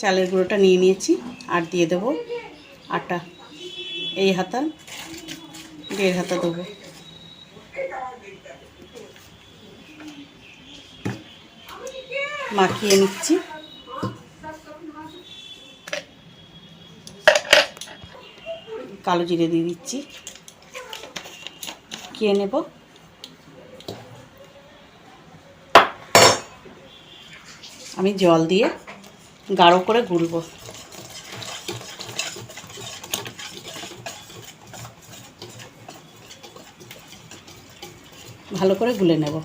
চালের গুঁড়োটা নিয়ে নিয়েছি আর দিয়ে দেবো আটা। এই হাতা, দেড় হাতা দেবো। মাখিয়ে নিচ্ছি। কালো জিরে দিয়ে দিচ্ছি। খেয়ে নেব। আমি জল দিয়ে গাঢ় করে গুলবো। ভালো করে গুলে নেব।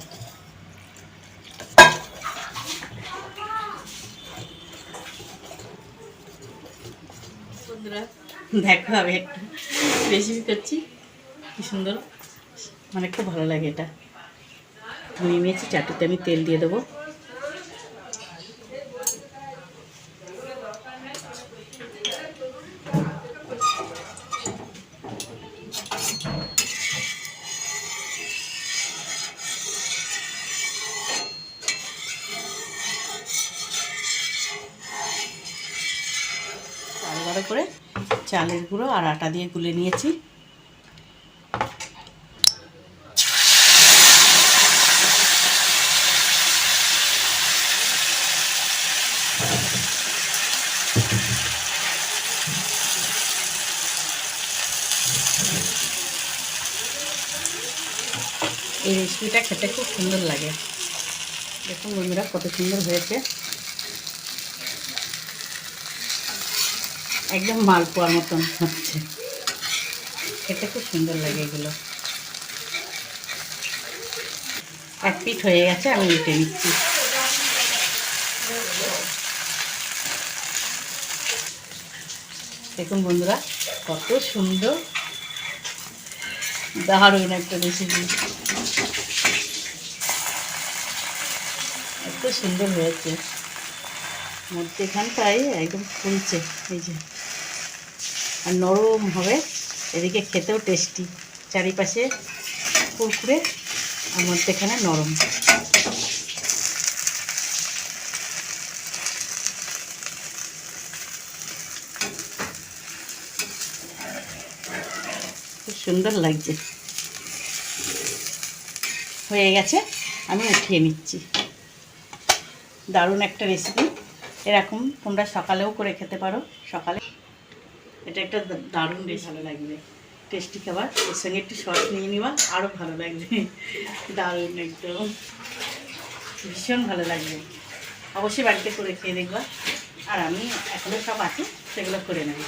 দেখো আমি একটা রেসিপি করছি। কি সুন্দর। মানে খুব ভালো লাগে এটা। নিয়ে নিয়েছি চাটুতে, আমি তেল দিয়ে দেবো। চাল করে চালের গুঁড়ো আর আটা দিয়ে গুলে নিয়েছি। এই রেসিপিটা খেতে খুব সুন্দর লাগে। দেখুন বন্ধুরা, কত সুন্দর হয়েছে। একদম মালপোয়ার মতন হচ্ছে। খেতে খুব সুন্দর লাগে এগুলো। এক পিঠ হয়ে গেছে, আমি উল্টে নিচ্ছি। দেখুন বন্ধুরা, কত সুন্দর। দারুণ একটা রেসিপি এত সুন্দর হয়েছে। মধ্যেখানটায় একদম ফুলছে, এই যে। আর নরম হবে, এদিকে খেতেও টেস্টি। চারিপাশে কুরকুরে, আর মধ্যেখানে নরম। খুব সুন্দর লাগছে। হয়ে গেছে, আমি উঠিয়ে নিচ্ছি। দারুণ একটা রেসিপি এরকম তোমরা সকালেও করে খেতে পারো। সকালে এটা একটা দারুণ বেশ ভালো লাগবে। টেস্টি খাবার। এর সঙ্গে একটু সস নিয়ে নেওয়া আরও ভালো লাগবে। দারুণ একদম। ভীষণ ভালো লাগবে। অবশ্যই বাড়িতে করে খেয়ে দেখবা। আর আমি এখনও সব আছে, সেগুলো করে নেব।